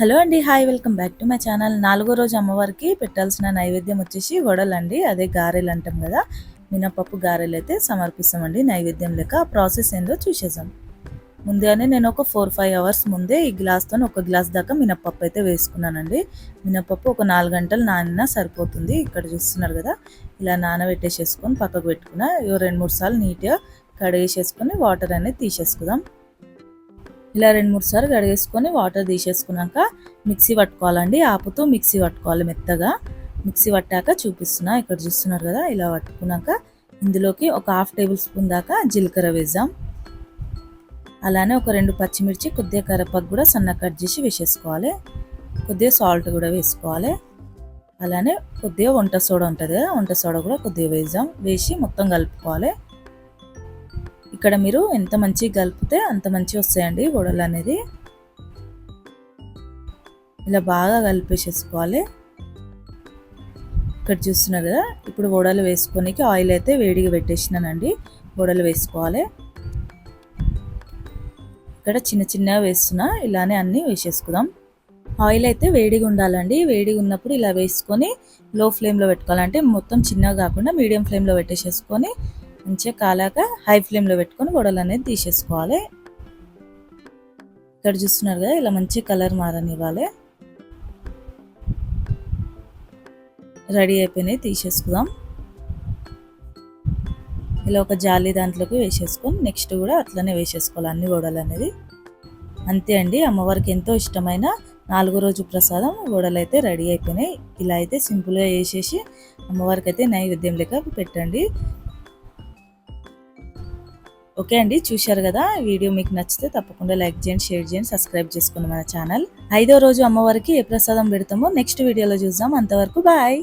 Hello అండి hi welcome back to my channel. నాలుగో రోజు అమ్మవారికి పెట్టాల్సిన నైవేద్యం వచ్చేసి వడలండి. అదే గారెలు అంటాం కదా మినపప్పు గారెలు అయితే సమర్పిస్తామండి. నైవేద్యం లెక్క ఆ ప్రాసెస్ ఏందో చూసేసాం ముందుగానే నేను ఒక ఫోర్ ఫైవ్ అవర్స్ ముందే ఈ గ్లాస్తో ఒక గ్లాస్ దాకా మినపప్పు అయితే వేసుకున్నానండి. మినపప్పు ఒక నాలుగు గంటలు నానినా సరిపోతుంది. ఇక్కడ చూస్తున్నారు కదా ఇలా నానబెట్టేసేసుకొని పక్కకు పెట్టుకున్న రెండు మూడు సార్లు నీట్గా కడిగేసేసుకొని వాటర్ అనేది తీసేసుకుందాం. ఇలా రెండు మూడు సార్లు కడిగేసుకొని వాటర్ తీసేసుకున్నాక మిక్సీ పట్టుకోవాలండి. ఆపుతూ మిక్సీ పట్టుకోవాలి మెత్తగా. మిక్సీ పట్టాక చూపిస్తున్నా ఇక్కడ చూస్తున్నారు కదా ఇలా పట్టుకున్నాక ఇందులోకి ఒక హాఫ్ టేబుల్ స్పూన్ దాకా జీలకర్ర వేద్దాం. అలానే ఒక రెండు పచ్చిమిర్చి కొద్దిగా కరపాకు కూడా సన్న కట్ చేసి వేసేసుకోవాలి. కొద్దిగా సాల్ట్ కూడా వేసుకోవాలి. అలానే కొద్దిగా వంట సోడా ఉంటుంది కదా వంట సోడా కూడా కొద్దిగా వేద్దాం. వేసి మొత్తం కలుపుకోవాలి. ఇక్కడ మీరు ఎంత మంచిగా కలిపితే అంత మంచిగా వస్తాయండి వడలు అనేది. ఇలా బాగా కలిపేసేసుకోవాలి. ఇక్కడ చూస్తున్నారు కదా ఇప్పుడు వడలు వేసుకోనికి ఆయిల్ అయితే వేడిగా పెట్టేసినానండి. వడలు వేసుకోవాలి. ఇక్కడ చిన్న చిన్నగా వేస్తున్నా ఇలానే అన్నీ వేసేసుకుందాం. ఆయిల్ అయితే వేడిగా ఉండాలండి. వేడిగా ఉన్నప్పుడు ఇలా వేసుకొని లో ఫ్లేమ్లో పెట్టుకోవాలంటే మొత్తం చిన్నగా కాకుండా మీడియం ఫ్లేమ్లో పెట్టేసేసుకొని మంచిగా కాలాక హై ఫ్లేమ్లో పెట్టుకొని వడలు అనేది తీసేసుకోవాలి. ఇక్కడ చూస్తున్నారు కదా ఇలా మంచి కలర్ మారనివ్వాలి. రెడీ అయిపోయినాయి తీసేసుకుందాం. ఇలా ఒక జాలి దాంట్లోకి వేసేసుకొని నెక్స్ట్ కూడా అట్లనే వేసేసుకోవాలి అన్ని వడలు అనేది. అంతే అండి అమ్మవారికి ఎంతో ఇష్టమైన నాలుగో రోజు ప్రసాదం వడలు అయితే రెడీ అయిపోయినాయి. ఇలా అయితే సింపుల్గా వేసేసి అమ్మవారికి అయితే నైవేద్యం లెక్క పెట్టండి. ఓకే అండి చూశారు కదా? వీడియో మీకు నచ్చితే తప్పకుండా లైక్ చేయండి షేర్ చేయండి సబ్స్క్రైబ్ చేసుకోండి మన ఛానల్. ఐదో రోజు అమ్మవారికి ఏ ప్రసాదం పెడతామో నెక్స్ట్ వీడియోలో చూద్దాం. అంతవరకు బాయ్.